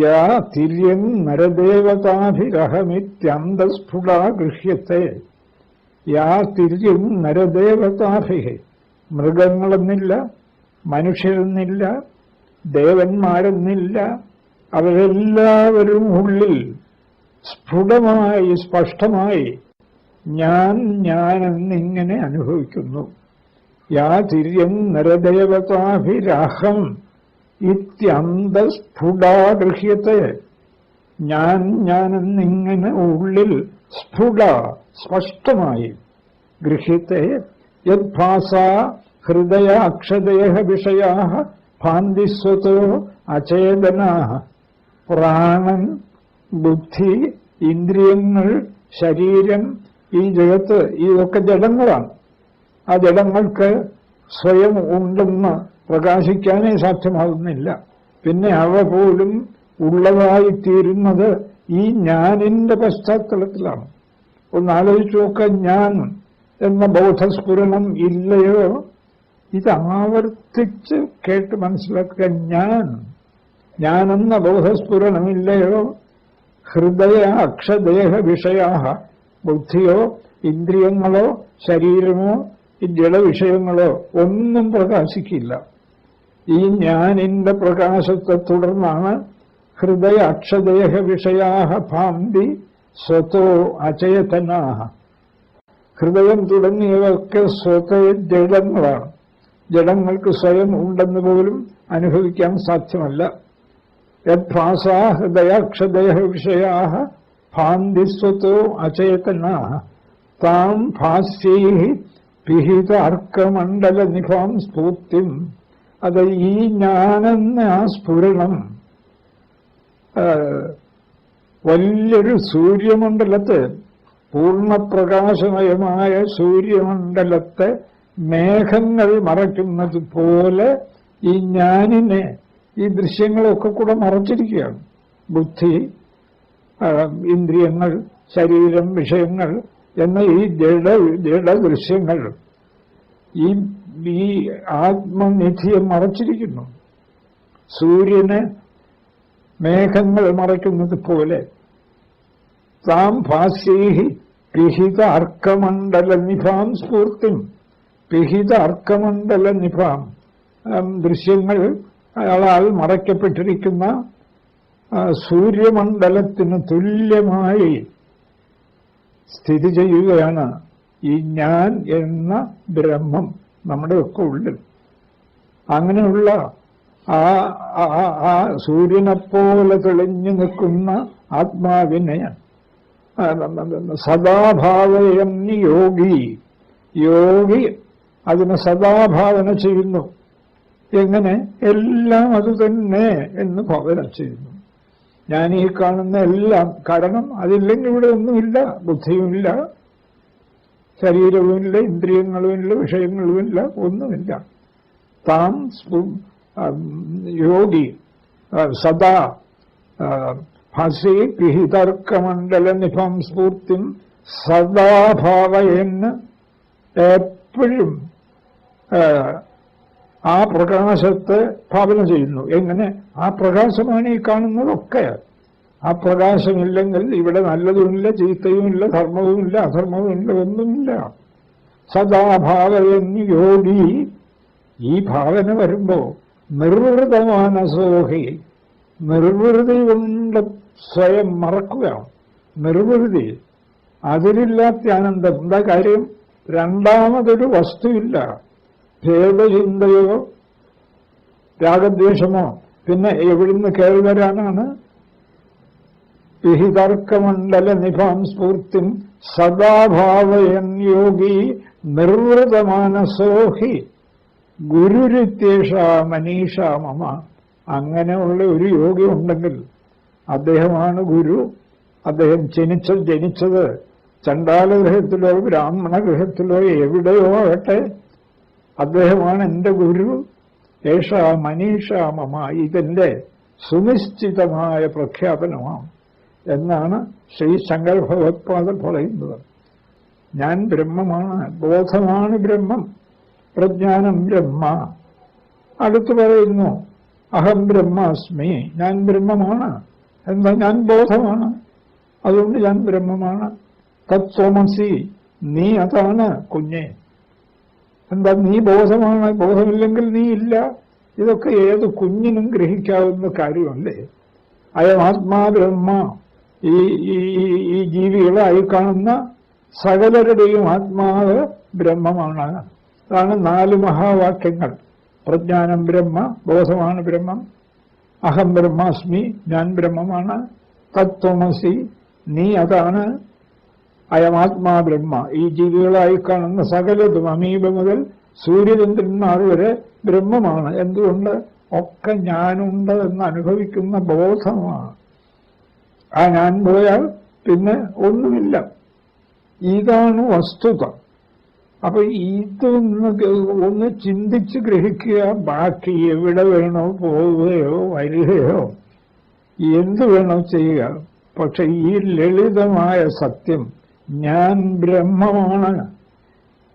യാ തിര്യൻ നരദേവതാഭിരഹമിത്യന്തസ്ഫുടാ ഗൃഹ്യത്തെ യാ തിര്യൻ നരദേവതാഭിഹ് മൃഗങ്ങളെന്നില്ല മനുഷ്യരെന്നില്ല ദേവന്മാരെന്നില്ല അവരെല്ലാവരും ഉള്ളിൽ സ്ഫുടമായി സ്പഷ്ടമായി ഞാൻ ഞാനെന്നിങ്ങനെ അനുഭവിക്കുന്നു. യാ തിര്യൻ നരദേവതാഭിരഹം. ഇത്യന്തസ്ഫുടാ ഗൃഹ്യത്തെ ഞാൻ ഞാനെന്നിങ്ങനെ ഉള്ളിൽ സ്ഫുട സ്പഷ്ടമായി ഗൃഹ്യത്തെ. യദ്ഭാസ ഹൃദയ അക്ഷദേഹ വിഷയാ ഭാന്തിസ്വത്തോ അചേതനാ പ്രാണൻ ബുദ്ധി ഇന്ദ്രിയങ്ങൾ ശരീരം ഈ ജഗത്ത് ഇതൊക്കെ ജഡങ്ങളാണ്. ആ ജഡങ്ങൾക്ക് സ്വയം ഉണ്ടെന്ന് പ്രകാശിക്കാനേ സാധ്യമാകുന്നില്ല. പിന്നെ അവ പോലും ഉള്ളതായിത്തീരുന്നത് ഈ ഞാനിന്റെ പശ്ചാത്തലത്തിലാണ്. ഒന്ന് ആലോചിച്ചു ഞാൻ എന്ന ബോധസ്ഫുരണം ഇല്ലയോ? ഇത് ആവർത്തിച്ച് കേട്ട് മനസ്സിലാക്കുക ഞാൻ ഞാനെന്ന ബോധസ്ഫുരണമില്ലയോ ഹൃദയ അക്ഷദേഹ വിഷയാ ബുദ്ധിയോ ഇന്ദ്രിയങ്ങളോ ശരീരമോ ഈ ജഡവിഷയങ്ങളോ ഒന്നും പ്രകാശിക്കില്ല. ഈ ഞാനിന്റെ പ്രകാശത്തെ തുടർന്നാണ് ഹൃദയ അക്ഷദേഹ വിഷയാഹ ഭാന്തി സ്വത്തോ അചേതനാഹ. ഹൃദയം തുടങ്ങിയവയൊക്കെ സ്വത്തെ ജഡങ്ങളാണ്. ജഡങ്ങൾക്ക് സ്വയം ഉണ്ടെന്ന് പോലും അനുഭവിക്കാൻ സാധ്യമല്ല. യദ്ഭാസ ഹൃദയാക്ഷദേഹ വിഷയാഹ ഭാന്തി സ്വതോ അചേതനാഹ. താം ഭാസ്യൈ പിഹിത അർക്കമണ്ഡല നിഭാം സ്ഫൂർത്തിം. അത് ഈ ഞാനെന്ന ആ സ്ഫുരണം വലിയൊരു സൂര്യമണ്ഡലത്തെ പൂർണപ്രകാശമയമായ സൂര്യമണ്ഡലത്തെ മേഘങ്ങൾ മറയ്ക്കുന്നത് പോലെ ഈ ഞാനിനെ ഈ ദൃശ്യങ്ങളൊക്കെ കൂടെ മറച്ചിരിക്കുകയാണ്. ബുദ്ധി ഇന്ദ്രിയങ്ങൾ ശരീരം വിഷയങ്ങൾ എന്ന ഈ ജഡ ജഡദൃശ്യങ്ങൾ ഈ ഈ ആത്മനിധിയെ മറച്ചിരിക്കുന്നു. സൂര്യന് മേഘങ്ങൾ മറയ്ക്കുന്നത് പോലെ താം ഭാസ്യേഹി പിഹിത അർക്കമണ്ഡല നിഭാം സ്ഫൂർത്തിം പിഹിത അർക്കമണ്ഡല നിഭാം ദൃശ്യങ്ങൾ അയാളാൽ മറയ്ക്കപ്പെട്ടിരിക്കുന്ന സൂര്യമണ്ഡലത്തിന് തുല്യമായി സ്ഥിതി ചെയ്യുകയാണ്. ഈ ഞാൻ എന്ന ബ്രഹ്മം നമ്മുടെയൊക്കെ ഉള്ളിൽ. അങ്ങനെയുള്ള ആ ആ- സൂര്യനെപ്പോലെ തെളിഞ്ഞു നിൽക്കുന്ന ആത്മാവിനെ സദാഭാവയം യോഗി. യോഗി അതിനെ സദാഭാവന ചെയ്യുന്നു. എങ്ങനെ? എല്ലാം അത് തന്നെ എന്ന് ഭാവന ചെയ്യുന്നു. ഞാൻ ഈ കാണുന്ന എല്ലാം കാരണം അതില്ലെങ്കിൽ ഇവിടെ ഒന്നുമില്ല ബുദ്ധിയുമില്ല ശരീരവുമില്ല ഇന്ദ്രിയങ്ങളുമില്ല വിഷയങ്ങളുമില്ല ഒന്നുമില്ല. താം യോഗി സദാ ഹസി പിഹിതർക്കമണ്ഡല നിഭം സ്ഫൂർത്തിം സദാഭാവയെന്ന് എപ്പോഴും ആ, പ്രകാശത്തെ ഭാവന ചെയ്യുന്നു. എങ്ങനെ? ആ പ്രകാശമാണ് ഈ കാണുന്നതൊക്കെ. ആ പ്രകാശമില്ലെങ്കിൽ ഇവിടെ നല്ലതുമില്ല ചീത്തയുമില്ല ധർമ്മവുമില്ല അധർമ്മവുമില്ല ഒന്നുമില്ല. സദാഭാവയൻ യോഗി ഈ ഭാവന വരുമ്പോ നിർവൃതമാനസോഹി നിർവൃതി കൊണ്ട് സ്വയം മറക്കുക. നിർവൃതി അതിലില്ലാത്ത ആനന്ദം. എന്താ കാര്യം? രണ്ടാമതൊരു വസ്തുവില്ല. ഭേദചിന്തയോ രാഗദ്വേഷമോ? പിന്നെ എവിടുന്ന് കേൾവരാനാണ് വിഹിതർക്കമണ്ഡല നിഭാം സ്ഫൂർത്തിം സദാഭാവയൻ യോഗി നിർവൃതമാനസോഹി ഗുരുരിത്യേഷ മനീഷ മമ. അങ്ങനെയുള്ള ഒരു യോഗി ഉണ്ടെങ്കിൽ അദ്ദേഹമാണ് ഗുരു. അദ്ദേഹം ജനിച്ച ജനിച്ചത് ചണ്ടാലഗൃഹത്തിലോ ബ്രാഹ്മണ ഗൃഹത്തിലോ എവിടെയോ ആകട്ടെ. അദ്ദേഹമാണ് എന്റെ ഗുരു. ഏഷ മനീഷ മമ. ഇതെന്റെ സുനിശ്ചിതമായ പ്രഖ്യാപനമാണ് എന്നാണ് ശ്രീ ശങ്കര ഭഗവത്പാദം പറയുന്നത്. ഞാൻ ബ്രഹ്മമാണ്. ബോധമാണ് ബ്രഹ്മം. പ്രജ്ഞാനം ബ്രഹ്മ. അടുത്തു പറയുന്നു അഹം ബ്രഹ്മാസ്മി. ഞാൻ ബ്രഹ്മമാണ് എന്താ ഞാൻ ബോധമാണ്. അതുകൊണ്ട് ഞാൻ ബ്രഹ്മമാണ്. തത്വമസി നീ അതാണ് കുഞ്ഞെ. എന്താ നീ ബോധമാണ്? ബോധമില്ലെങ്കിൽ നീ ഇല്ല. ഇതൊക്കെ ഏത് കുഞ്ഞിനും ഗ്രഹിക്കാവുന്ന കാര്യമല്ലേ? അയം ആത്മാ ബ്രഹ്മ. ഈ ഈ ജീവികളായി കാണുന്ന സകലരുടെയും ആത്മാവ് ബ്രഹ്മമാണ്. അതാണ് നാല് മഹാവാക്യങ്ങൾ. പ്രജ്ഞാനം ബ്രഹ്മ ബോധമാണ് ബ്രഹ്മം. അഹം ബ്രഹ്മാസ്മി ഞാൻ ബ്രഹ്മമാണ്. തത്വമസി നീ അതാണ്. അയമാത്മാ ബ്രഹ്മ ഈ ജീവികളായി കാണുന്ന സകലതും അമീബ മുതൽ സൂര്യചന്ദ്രന്മാർ വരെ ബ്രഹ്മമാണ്. എന്തുകൊണ്ട്? ഒക്കെ ഞാനുണ്ട് എന്ന് അനുഭവിക്കുന്ന ബോധമാണ്. ആ ഞാൻ പോയാൽ പിന്നെ ഒന്നുമില്ല. ഇതാണ് വസ്തുത. അപ്പൊ ഇതൊന്ന് ഒന്ന് ചിന്തിച്ച് ഗ്രഹിക്കുക. ബാക്കി എവിടെ വേണോ പോവുകയോ വരികയോ എന്ത് വേണോ ചെയ്യുക. പക്ഷെ ഈ ലളിതമായ സത്യം ഞാൻ ബ്രഹ്മമാണ്.